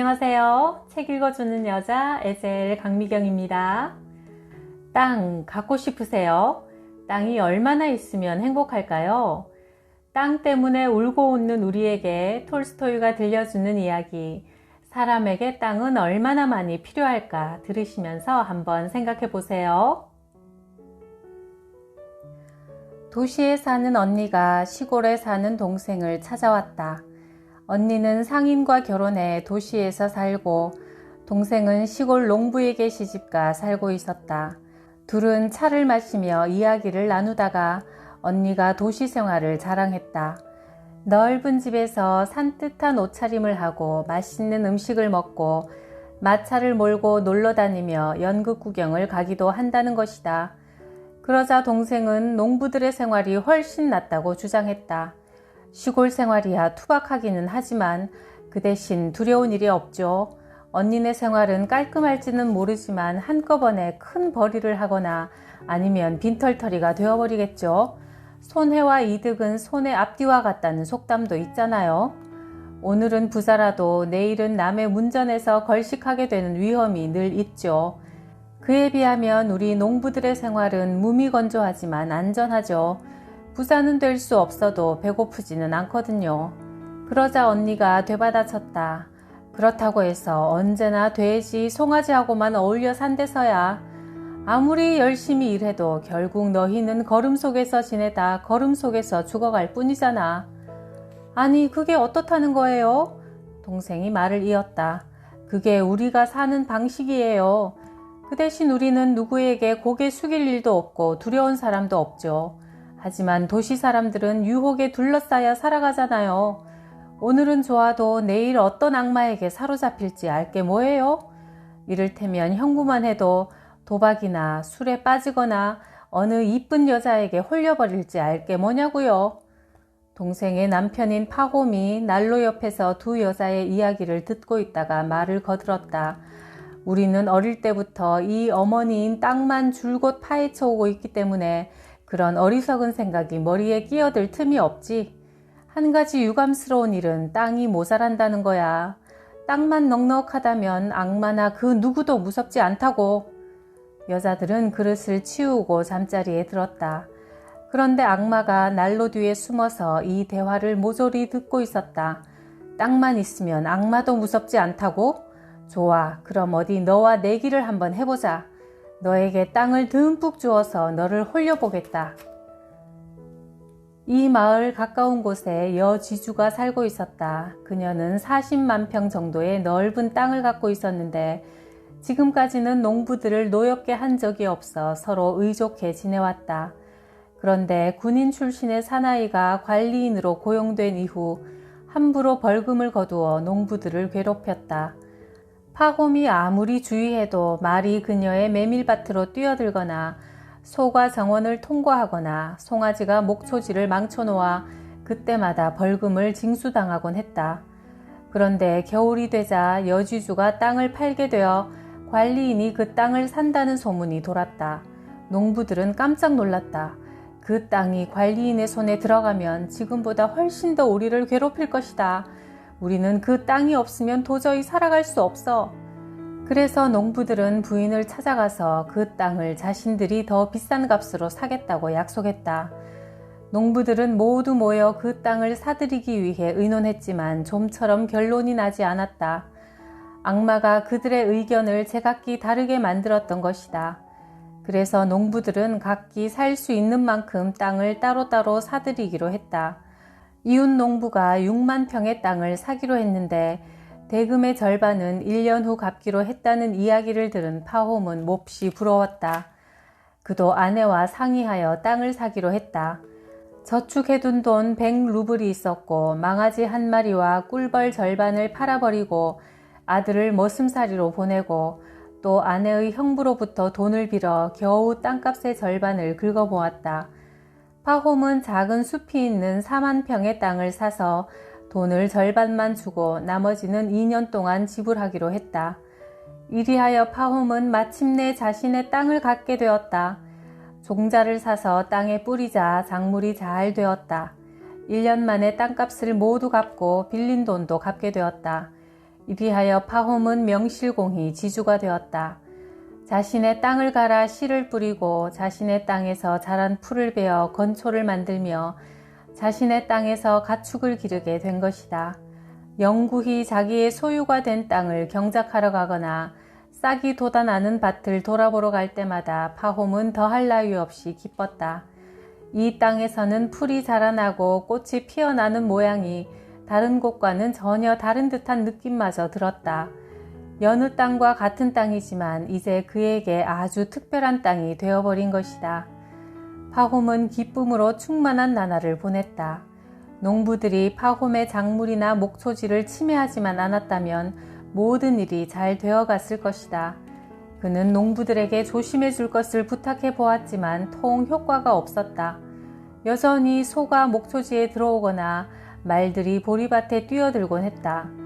안녕하세요. 책 읽어주는 여자 에젤 강미경입니다. 땅 갖고 싶으세요? 땅이 얼마나 있으면 행복할까요? 땅 때문에 울고 웃는 우리에게 톨스토이가 들려주는 이야기. 사람에게 땅은 얼마나 많이 필요할까 들으시면서 한번 생각해 보세요. 도시에 사는 언니가 시골에 사는 동생을 찾아왔다. 언니는 상인과 결혼해 도시에서 살고 동생은 시골 농부에게 시집가 살고 있었다. 둘은 차를 마시며 이야기를 나누다가 언니가 도시 생활을 자랑했다. 넓은 집에서 산뜻한 옷차림을 하고 맛있는 음식을 먹고 마차를 몰고 놀러 다니며 연극 구경을 가기도 한다는 것이다. 그러자 동생은 농부들의 생활이 훨씬 낫다고 주장했다. 시골 생활이야 투박하기는 하지만 그 대신 두려운 일이 없죠. 언니네 생활은 깔끔할지는 모르지만 한꺼번에 큰 벌이를 하거나 아니면 빈털터리가 되어버리겠죠. 손해와 이득은 손의 앞뒤와 같다는 속담도 있잖아요. 오늘은 부자라도 내일은 남의 문전에서 걸식하게 되는 위험이 늘 있죠. 그에 비하면 우리 농부들의 생활은 무미건조하지만 안전하죠. 부자는 될 수 없어도 배고프지는 않거든요. 그러자 언니가 되받아쳤다. 그렇다고 해서 언제나 돼지, 송아지하고만 어울려 산데서야 아무리 열심히 일해도 결국 너희는 걸음 속에서 지내다 걸음 속에서 죽어갈 뿐이잖아. 아니, 그게 어떻다는 거예요? 동생이 말을 이었다. 그게 우리가 사는 방식이에요. 그 대신 우리는 누구에게 고개 숙일 일도 없고 두려운 사람도 없죠. 하지만 도시 사람들은 유혹에 둘러싸여 살아가잖아요. 오늘은 좋아도 내일 어떤 악마에게 사로잡힐지 알게 뭐예요? 이를테면 형부만 해도 도박이나 술에 빠지거나 어느 이쁜 여자에게 홀려버릴지 알게 뭐냐고요. 동생의 남편인 파홈이 난로 옆에서 두 여자의 이야기를 듣고 있다가 말을 거들었다. 우리는 어릴 때부터 이 어머니인 땅만 줄곧 파헤쳐 오고 있기 때문에 그런 어리석은 생각이 머리에 끼어들 틈이 없지. 한 가지 유감스러운 일은 땅이 모자란다는 거야. 땅만 넉넉하다면 악마나 그 누구도 무섭지 않다고. 여자들은 그릇을 치우고 잠자리에 들었다. 그런데 악마가 난로 뒤에 숨어서 이 대화를 모조리 듣고 있었다. 땅만 있으면 악마도 무섭지 않다고? 좋아. 그럼 어디 너와 내기를 한번 해보자. 너에게 땅을 듬뿍 주어서 너를 홀려보겠다. 이 마을 가까운 곳에 여지주가 살고 있었다. 그녀는 40만 평 정도의 넓은 땅을 갖고 있었는데 지금까지는 농부들을 노엽게 한 적이 없어 서로 의족해 지내왔다. 그런데 군인 출신의 사나이가 관리인으로 고용된 이후 함부로 벌금을 거두어 농부들을 괴롭혔다. 파홈이 아무리 주의해도 말이 그녀의 메밀밭으로 뛰어들거나 소가 정원을 통과하거나 송아지가 목초지를 망쳐놓아 그때마다 벌금을 징수당하곤 했다. 그런데 겨울이 되자 여주주가 땅을 팔게 되어 관리인이 그 땅을 산다는 소문이 돌았다. 농부들은 깜짝 놀랐다. 그 땅이 관리인의 손에 들어가면 지금보다 훨씬 더 우리를 괴롭힐 것이다. 우리는 그 땅이 없으면 도저히 살아갈 수 없어. 그래서 농부들은 부인을 찾아가서 그 땅을 자신들이 더 비싼 값으로 사겠다고 약속했다. 농부들은 모두 모여 그 땅을 사들이기 위해 의논했지만 좀처럼 결론이 나지 않았다. 악마가 그들의 의견을 제각기 다르게 만들었던 것이다. 그래서 농부들은 각기 살 수 있는 만큼 땅을 따로따로 사들이기로 했다. 이웃 농부가 6만 평의 땅을 사기로 했는데 대금의 절반은 1년 후 갚기로 했다는 이야기를 들은 파홈은 몹시 부러웠다. 그도 아내와 상의하여 땅을 사기로 했다. 저축해둔 돈 100루블이 있었고 망아지 한 마리와 꿀벌 절반을 팔아버리고 아들을 머슴살이로 보내고 또 아내의 형부로부터 돈을 빌어 겨우 땅값의 절반을 긁어보았다. 파홈은 작은 숲이 있는 4만 평의 땅을 사서 돈을 절반만 주고 나머지는 2년 동안 지불하기로 했다. 이리하여 파홈은 마침내 자신의 땅을 갖게 되었다. 종자를 사서 땅에 뿌리자 작물이 잘 되었다. 1년 만에 땅값을 모두 갚고 빌린 돈도 갚게 되었다. 이리하여 파홈은 명실공히 지주가 되었다. 자신의 땅을 갈아 씨를 뿌리고 자신의 땅에서 자란 풀을 베어 건초를 만들며 자신의 땅에서 가축을 기르게 된 것이다. 영구히 자기의 소유가 된 땅을 경작하러 가거나 싹이 돋아나는 밭을 돌아보러 갈 때마다 파홈은 더할 나위 없이 기뻤다. 이 땅에서는 풀이 자라나고 꽃이 피어나는 모양이 다른 곳과는 전혀 다른 듯한 느낌마저 들었다. 여느 땅과 같은 땅이지만 이제 그에게 아주 특별한 땅이 되어버린 것이다. 파홈은 기쁨으로 충만한 나날을 보냈다. 농부들이 파홈의 작물이나 목초지를 침해하지만 않았다면 모든 일이 잘 되어 갔을 것이다. 그는 농부들에게 조심해 줄 것을 부탁해 보았지만 통 효과가 없었다. 여전히 소가 목초지에 들어오거나 말들이 보리밭에 뛰어들곤 했다.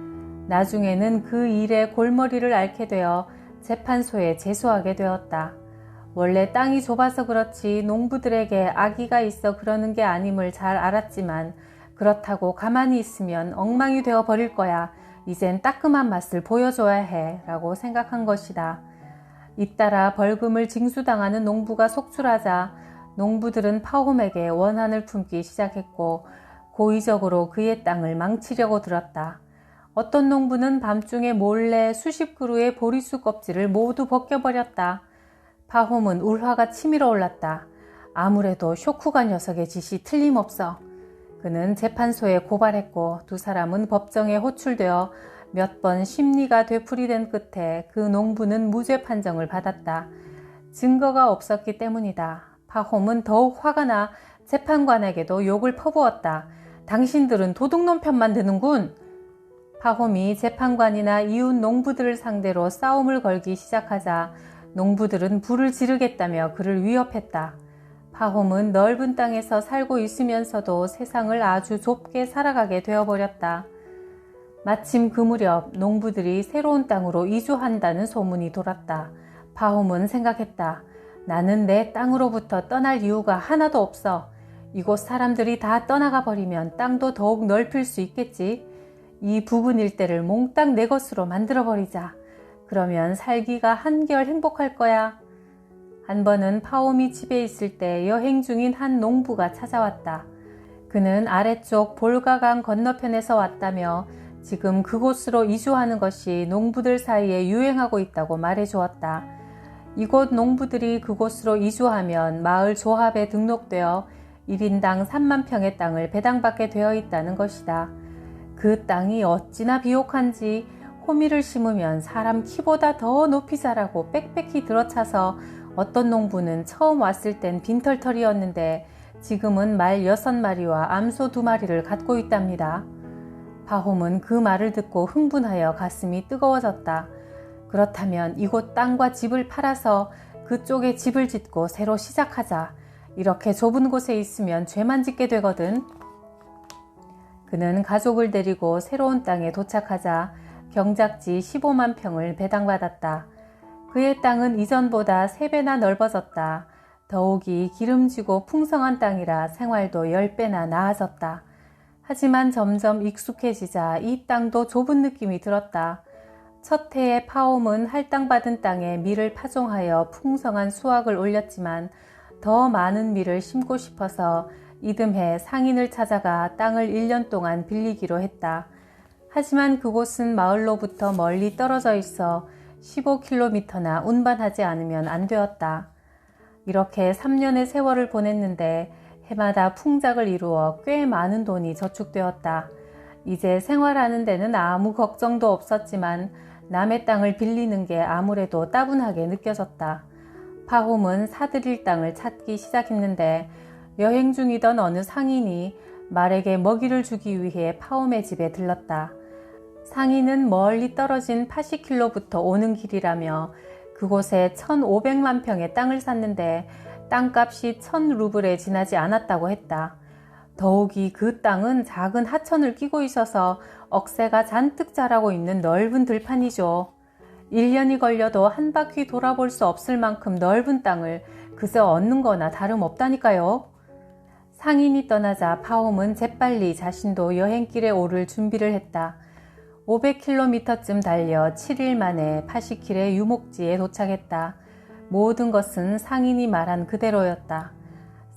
나중에는 그 일에 골머리를 앓게 되어 재판소에 제소하게 되었다. 원래 땅이 좁아서 그렇지 농부들에게 아기가 있어 그러는 게 아님을 잘 알았지만 그렇다고 가만히 있으면 엉망이 되어 버릴 거야. 이젠 따끔한 맛을 보여줘야 해. 라고 생각한 것이다. 잇따라 벌금을 징수당하는 농부가 속출하자 농부들은 파홈에게 원한을 품기 시작했고 고의적으로 그의 땅을 망치려고 들었다. 어떤 농부는 밤중에 몰래 수십 그루의 보리수 껍질을 모두 벗겨버렸다. 파홈은 울화가 치밀어 올랐다. 아무래도 쇼쿠가 녀석의 짓이 틀림없어. 그는 재판소에 고발했고 두 사람은 법정에 호출되어 몇 번 심리가 되풀이된 끝에 그 농부는 무죄 판정을 받았다. 증거가 없었기 때문이다. 파홈은 더욱 화가 나 재판관에게도 욕을 퍼부었다. 당신들은 도둑놈 편만 드는군. 파홈이 재판관이나 이웃 농부들을 상대로 싸움을 걸기 시작하자 농부들은 불을 지르겠다며 그를 위협했다. 파홈은 넓은 땅에서 살고 있으면서도 세상을 아주 좁게 살아가게 되어버렸다. 마침 그 무렵 농부들이 새로운 땅으로 이주한다는 소문이 돌았다. 파홈은 생각했다. 나는 내 땅으로부터 떠날 이유가 하나도 없어. 이곳 사람들이 다 떠나가 버리면 땅도 더욱 넓힐 수 있겠지. 이 부근 일대를 몽땅 내 것으로 만들어 버리자. 그러면 살기가 한결 행복할 거야. 한 번은 파오미 집에 있을 때 여행 중인 한 농부가 찾아왔다. 그는 아래쪽 볼가강 건너편에서 왔다며 지금 그곳으로 이주하는 것이 농부들 사이에 유행하고 있다고 말해 주었다. 이곳 농부들이 그곳으로 이주하면 마을 조합에 등록되어 1인당 3만 평의 땅을 배당받게 되어 있다는 것이다. 그 땅이 어찌나 비옥한지 호미를 심으면 사람 키보다 더 높이 자라고 빽빽히 들어차서 어떤 농부는 처음 왔을 땐 빈털털이었는데 지금은 말 여섯 마리와 암소 두 마리를 갖고 있답니다. 파홈은 그 말을 듣고 흥분하여 가슴이 뜨거워졌다. 그렇다면 이곳 땅과 집을 팔아서 그쪽에 집을 짓고 새로 시작하자. 이렇게 좁은 곳에 있으면 죄만 짓게 되거든. 그는 가족을 데리고 새로운 땅에 도착하자 경작지 15만 평을 배당받았다. 그의 땅은 이전보다 3배나 넓어졌다. 더욱이 기름지고 풍성한 땅이라 생활도 10배나 나아졌다. 하지만 점점 익숙해지자 이 땅도 좁은 느낌이 들었다. 첫 해에 파옴은 할당받은 땅에 밀을 파종하여 풍성한 수확을 올렸지만 더 많은 밀을 심고 싶어서 이듬해 상인을 찾아가 땅을 1년 동안 빌리기로 했다. 하지만 그곳은 마을로부터 멀리 떨어져 있어 15km나 운반하지 않으면 안 되었다. 이렇게 3년의 세월을 보냈는데 해마다 풍작을 이루어 꽤 많은 돈이 저축되었다. 이제 생활하는 데는 아무 걱정도 없었지만 남의 땅을 빌리는 게 아무래도 따분하게 느껴졌다. 파홈은 사들일 땅을 찾기 시작했는데 여행 중이던 어느 상인이 말에게 먹이를 주기 위해 파홈의 집에 들렀다. 상인은 멀리 떨어진 80킬로부터 오는 길이라며 그곳에 1,500만 평의 땅을 샀는데 땅값이 1,000루블에 지나지 않았다고 했다. 더욱이 그 땅은 작은 하천을 끼고 있어서 억새가 잔뜩 자라고 있는 넓은 들판이죠. 1년이 걸려도 한 바퀴 돌아볼 수 없을 만큼 넓은 땅을 그새 얻는 거나 다름없다니까요. 상인이 떠나자 파옴은 재빨리 자신도 여행길에 오를 준비를 했다. 500km쯤 달려 7일 만에 파시킬의 유목지에 도착했다. 모든 것은 상인이 말한 그대로였다.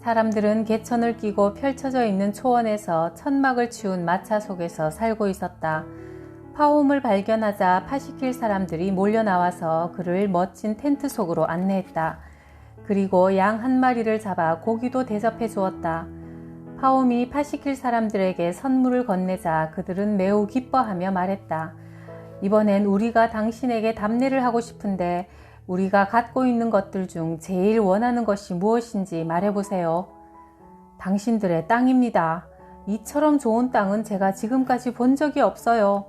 사람들은 개천을 끼고 펼쳐져 있는 초원에서 천막을 치운 마차 속에서 살고 있었다. 파홈을 발견하자 파시킬 사람들이 몰려 나와서 그를 멋진 텐트 속으로 안내했다. 그리고 양 한 마리를 잡아 고기도 대접해 주었다. 파홈이 파시킬 사람들에게 선물을 건네자 그들은 매우 기뻐하며 말했다. 이번엔 우리가 당신에게 답례를 하고 싶은데 우리가 갖고 있는 것들 중 제일 원하는 것이 무엇인지 말해보세요. 당신들의 땅입니다. 이처럼 좋은 땅은 제가 지금까지 본 적이 없어요.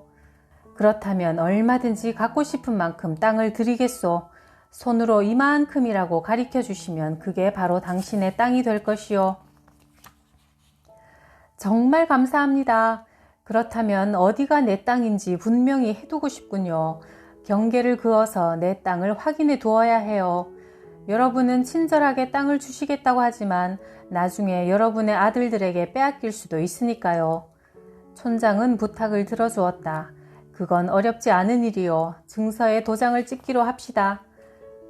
그렇다면 얼마든지 갖고 싶은 만큼 땅을 드리겠소. 손으로 이만큼이라고 가리켜 주시면 그게 바로 당신의 땅이 될 것이요. 정말 감사합니다. 그렇다면 어디가 내 땅인지 분명히 해두고 싶군요. 경계를 그어서 내 땅을 확인해 두어야 해요. 여러분은 친절하게 땅을 주시겠다고 하지만 나중에 여러분의 아들들에게 빼앗길 수도 있으니까요. 촌장은 부탁을 들어주었다. 그건 어렵지 않은 일이요. 증서에 도장을 찍기로 합시다.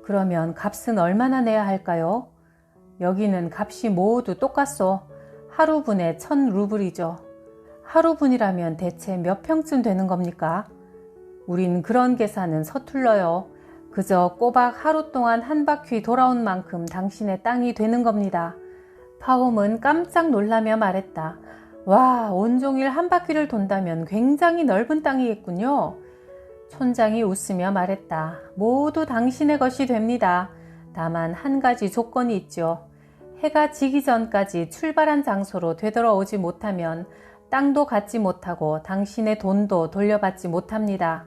그러면 값은 얼마나 내야 할까요? 여기는 값이 모두 똑같소. 하루분에 천 루블이죠. 하루분이라면 대체 몇 평쯤 되는 겁니까? 우린 그런 계산은 서툴러요. 그저 꼬박 하루 동안 한 바퀴 돌아온 만큼 당신의 땅이 되는 겁니다. 파홈은 깜짝 놀라며 말했다. 와, 온종일 한 바퀴를 돈다면 굉장히 넓은 땅이겠군요. 촌장이 웃으며 말했다. 모두 당신의 것이 됩니다. 다만 한 가지 조건이 있죠. 해가 지기 전까지 출발한 장소로 되돌아오지 못하면 땅도 갖지 못하고 당신의 돈도 돌려받지 못합니다.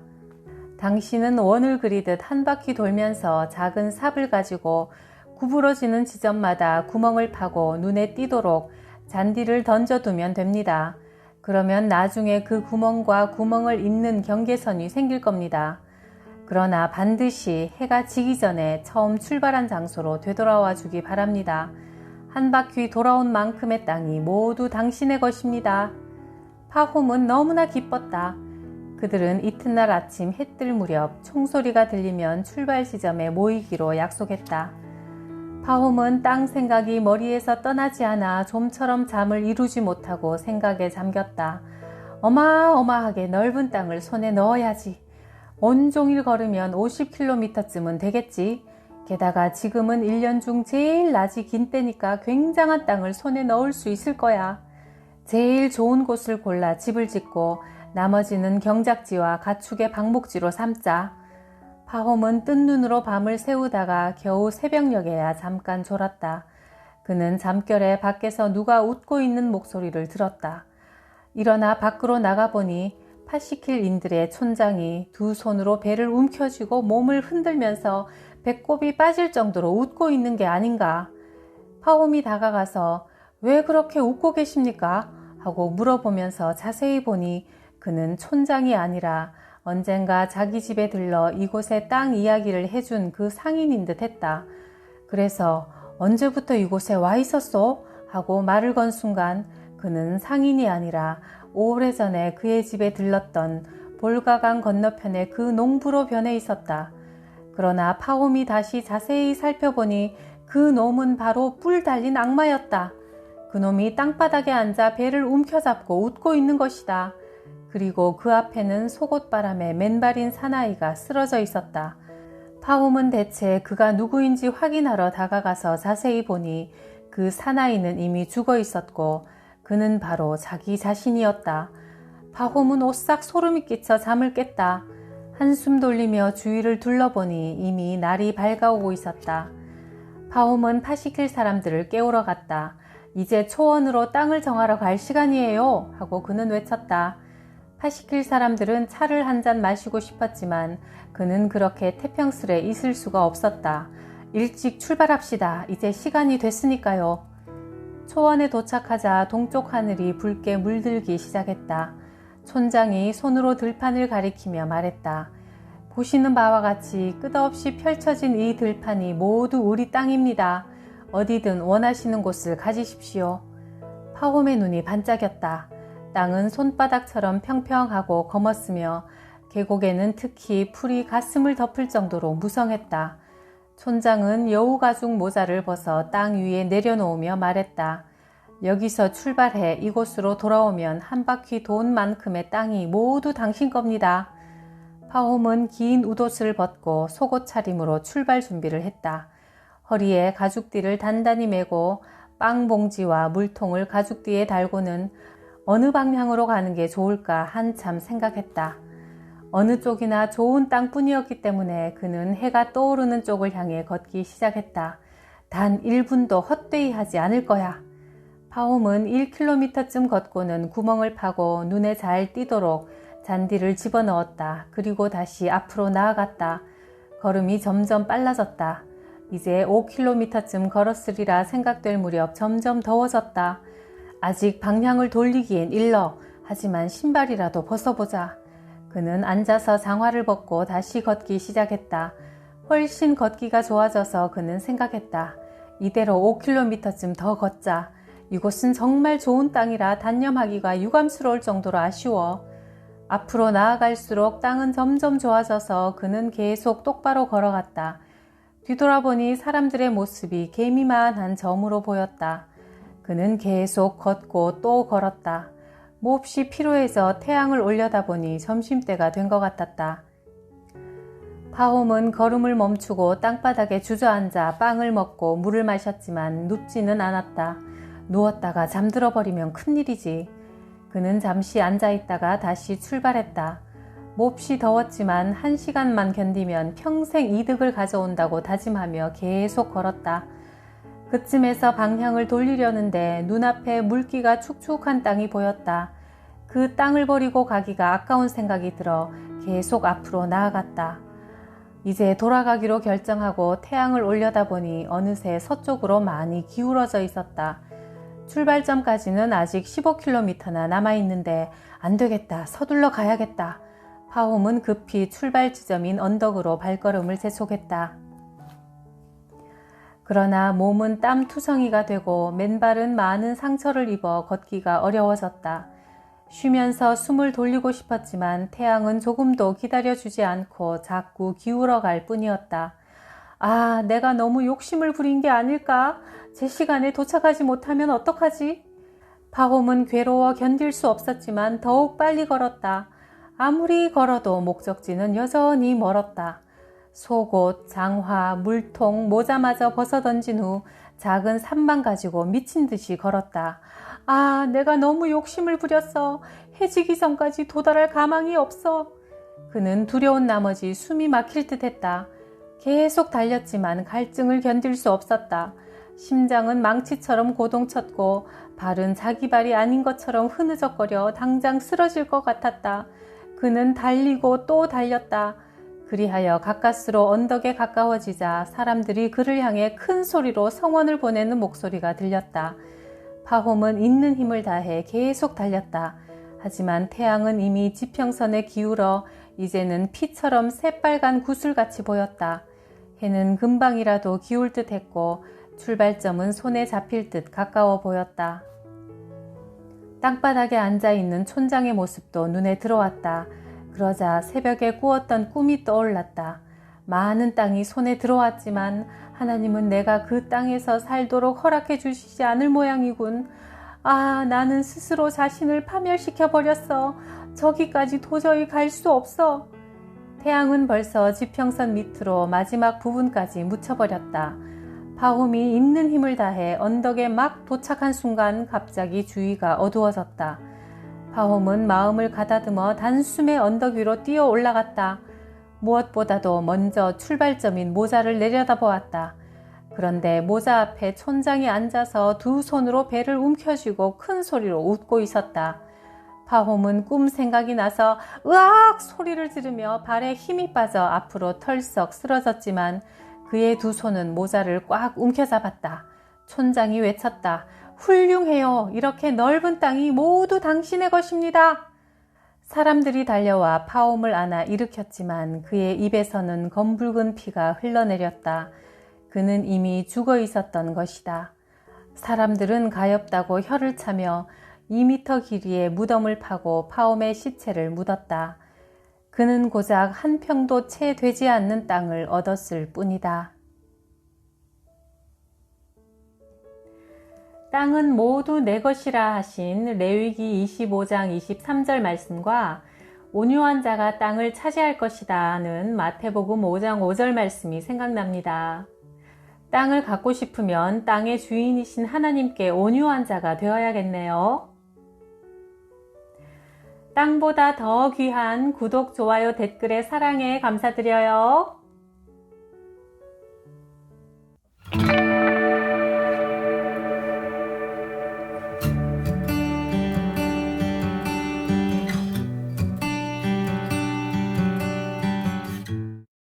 당신은 원을 그리듯 한 바퀴 돌면서 작은 삽을 가지고 구부러지는 지점마다 구멍을 파고 눈에 띄도록 잔디를 던져두면 됩니다. 그러면 나중에 그 구멍과 구멍을 잇는 경계선이 생길 겁니다. 그러나 반드시 해가 지기 전에 처음 출발한 장소로 되돌아와 주기 바랍니다. 한 바퀴 돌아온 만큼의 땅이 모두 당신의 것입니다. 파홈은 너무나 기뻤다. 그들은 이튿날 아침 해 뜰 무렵 총소리가 들리면 출발 지점에 모이기로 약속했다. 파홈은 땅 생각이 머리에서 떠나지 않아 좀처럼 잠을 이루지 못하고 생각에 잠겼다. 어마어마하게 넓은 땅을 손에 넣어야지. 온종일 걸으면 50km쯤은 되겠지. 게다가 지금은 1년 중 제일 낮이 긴 때니까 굉장한 땅을 손에 넣을 수 있을 거야. 제일 좋은 곳을 골라 집을 짓고 나머지는 경작지와 가축의 방목지로 삼자. 파홈은 뜬 눈으로 밤을 새우다가 겨우 새벽녘에야 잠깐 졸았다. 그는 잠결에 밖에서 누가 웃고 있는 목소리를 들었다. 일어나 밖으로 나가보니 파시킬인들의 촌장이 두 손으로 배를 움켜쥐고 몸을 흔들면서 배꼽이 빠질 정도로 웃고 있는 게 아닌가. 파홈이 다가가서 왜 그렇게 웃고 계십니까? 하고 물어보면서 자세히 보니 그는 촌장이 아니라 언젠가 자기 집에 들러 이곳의 땅 이야기를 해준 그 상인인 듯 했다. 그래서 언제부터 이곳에 와 있었소? 하고 말을 건 순간 그는 상인이 아니라 오래전에 그의 집에 들렀던 볼가강 건너편의 그 농부로 변해 있었다. 그러나 파홈이 다시 자세히 살펴보니 그 놈은 바로 뿔 달린 악마였다. 그놈이 땅바닥에 앉아 배를 움켜잡고 웃고 있는 것이다. 그리고 그 앞에는 속옷바람에 맨발인 사나이가 쓰러져 있었다. 파홈은 대체 그가 누구인지 확인하러 다가가서 자세히 보니 그 사나이는 이미 죽어 있었고 그는 바로 자기 자신이었다. 파홈은 오싹 소름이 끼쳐 잠을 깼다. 한숨 돌리며 주위를 둘러보니 이미 날이 밝아오고 있었다. 파홈은 파시킬 사람들을 깨우러 갔다. 이제 초원으로 땅을 정하러 갈 시간이에요. 하고 그는 외쳤다. 파시킬 사람들은 차를 한 잔 마시고 싶었지만 그는 그렇게 태평스레 있을 수가 없었다. 일찍 출발합시다. 이제 시간이 됐으니까요. 초원에 도착하자 동쪽 하늘이 붉게 물들기 시작했다. 촌장이 손으로 들판을 가리키며 말했다. 보시는 바와 같이 끝없이 펼쳐진 이 들판이 모두 우리 땅입니다. 어디든 원하시는 곳을 가지십시오. 파홈의 눈이 반짝였다. 땅은 손바닥처럼 평평하고 검었으며 계곡에는 특히 풀이 가슴을 덮을 정도로 무성했다. 촌장은 여우 가죽 모자를 벗어 땅 위에 내려놓으며 말했다. 여기서 출발해 이곳으로 돌아오면 한 바퀴 돈 만큼의 땅이 모두 당신 겁니다. 파홈은 긴 웃옷을 벗고 속옷 차림으로 출발 준비를 했다. 허리에 가죽띠를 단단히 메고 빵 봉지와 물통을 가죽띠에 달고는 어느 방향으로 가는 게 좋을까 한참 생각했다. 어느 쪽이나 좋은 땅뿐이었기 때문에 그는 해가 떠오르는 쪽을 향해 걷기 시작했다. 단 1분도 헛되이 하지 않을 거야. 파홈은 1km쯤 걷고는 구멍을 파고 눈에 잘 띄도록 잔디를 집어넣었다. 그리고 다시 앞으로 나아갔다. 걸음이 점점 빨라졌다. 이제 5km쯤 걸었으리라 생각될 무렵 점점 더워졌다. 아직 방향을 돌리기엔 일러. 하지만 신발이라도 벗어보자. 그는 앉아서 장화를 벗고 다시 걷기 시작했다. 훨씬 걷기가 좋아져서 그는 생각했다. 이대로 5km쯤 더 걷자. 이곳은 정말 좋은 땅이라 단념하기가 유감스러울 정도로 아쉬워. 앞으로 나아갈수록 땅은 점점 좋아져서 그는 계속 똑바로 걸어갔다. 뒤돌아보니 사람들의 모습이 개미만한 점으로 보였다. 그는 계속 걷고 또 걸었다. 몹시 피로해져 태양을 올려다보니 점심때가 된 것 같았다. 파홈은 걸음을 멈추고 땅바닥에 주저앉아 빵을 먹고 물을 마셨지만 눕지는 않았다. 누웠다가 잠들어 버리면 큰일이지. 그는 잠시 앉아 있다가 다시 출발했다. 몹시 더웠지만 한 시간만 견디면 평생 이득을 가져온다고 다짐하며 계속 걸었다. 그쯤에서 방향을 돌리려는데 눈앞에 물기가 축축한 땅이 보였다. 그 땅을 버리고 가기가 아까운 생각이 들어 계속 앞으로 나아갔다. 이제 돌아가기로 결정하고 태양을 올려다보니 어느새 서쪽으로 많이 기울어져 있었다. 출발점까지는 아직 15km나 남아있는데 안 되겠다. 서둘러 가야겠다. 파홈은 급히 출발 지점인 언덕으로 발걸음을 재촉했다. 그러나 몸은 땀 투성이가 되고 맨발은 많은 상처를 입어 걷기가 어려워졌다. 쉬면서 숨을 돌리고 싶었지만 태양은 조금도 기다려주지 않고 자꾸 기울어 갈 뿐이었다. 아, 내가 너무 욕심을 부린 게 아닐까? 제 시간에 도착하지 못하면 어떡하지? 파홈은 괴로워 견딜 수 없었지만 더욱 빨리 걸었다. 아무리 걸어도 목적지는 여전히 멀었다. 속옷, 장화, 물통, 모자마저 벗어 던진 후 작은 산만 가지고 미친 듯이 걸었다. 아, 내가 너무 욕심을 부렸어. 해지기 전까지 도달할 가망이 없어. 그는 두려운 나머지 숨이 막힐 듯 했다. 계속 달렸지만 갈증을 견딜 수 없었다. 심장은 망치처럼 고동쳤고 발은 자기 발이 아닌 것처럼 흐느적거려 당장 쓰러질 것 같았다. 그는 달리고 또 달렸다. 그리하여 가까스로 언덕에 가까워지자 사람들이 그를 향해 큰 소리로 성원을 보내는 목소리가 들렸다. 파홈은 있는 힘을 다해 계속 달렸다. 하지만 태양은 이미 지평선에 기울어 이제는 피처럼 새빨간 구슬같이 보였다. 해는 금방이라도 기울 듯 했고 출발점은 손에 잡힐 듯 가까워 보였다. 땅바닥에 앉아 있는 촌장의 모습도 눈에 들어왔다. 그러자 새벽에 꾸었던 꿈이 떠올랐다. 많은 땅이 손에 들어왔지만 하나님은 내가 그 땅에서 살도록 허락해 주시지 않을 모양이군. 아, 나는 스스로 자신을 파멸시켜 버렸어. 저기까지 도저히 갈 수 없어. 태양은 벌써 지평선 밑으로 마지막 부분까지 묻혀버렸다. 파홈이 있는 힘을 다해 언덕에 막 도착한 순간 갑자기 주위가 어두워졌다. 파홈은 마음을 가다듬어 단숨에 언덕 위로 뛰어 올라갔다. 무엇보다도 먼저 출발점인 모자를 내려다보았다. 그런데 모자 앞에 촌장이 앉아서 두 손으로 배를 움켜쥐고 큰 소리로 웃고 있었다. 파홈은 꿈 생각이 나서 으악 소리를 지르며 발에 힘이 빠져 앞으로 털썩 쓰러졌지만 그의 두 손은 모자를 꽉 움켜잡았다. 촌장이 외쳤다. 훌륭해요. 이렇게 넓은 땅이 모두 당신의 것입니다. 사람들이 달려와 파옴을 안아 일으켰지만 그의 입에서는 검붉은 피가 흘러내렸다. 그는 이미 죽어 있었던 것이다. 사람들은 가엾다고 혀를 차며 2미터 길이의 무덤을 파고 파옴의 시체를 묻었다. 그는 고작 한 평도 채 되지 않는 땅을 얻었을 뿐이다. 땅은 모두 내 것이라 하신 레위기 25장 23절 말씀과 온유한 자가 땅을 차지할 것이다 는 마태복음 5장 5절 말씀이 생각납니다. 땅을 갖고 싶으면 땅의 주인이신 하나님께 온유한 자가 되어야겠네요. 땅보다 더 귀한 구독, 좋아요, 댓글에 사랑에 감사드려요.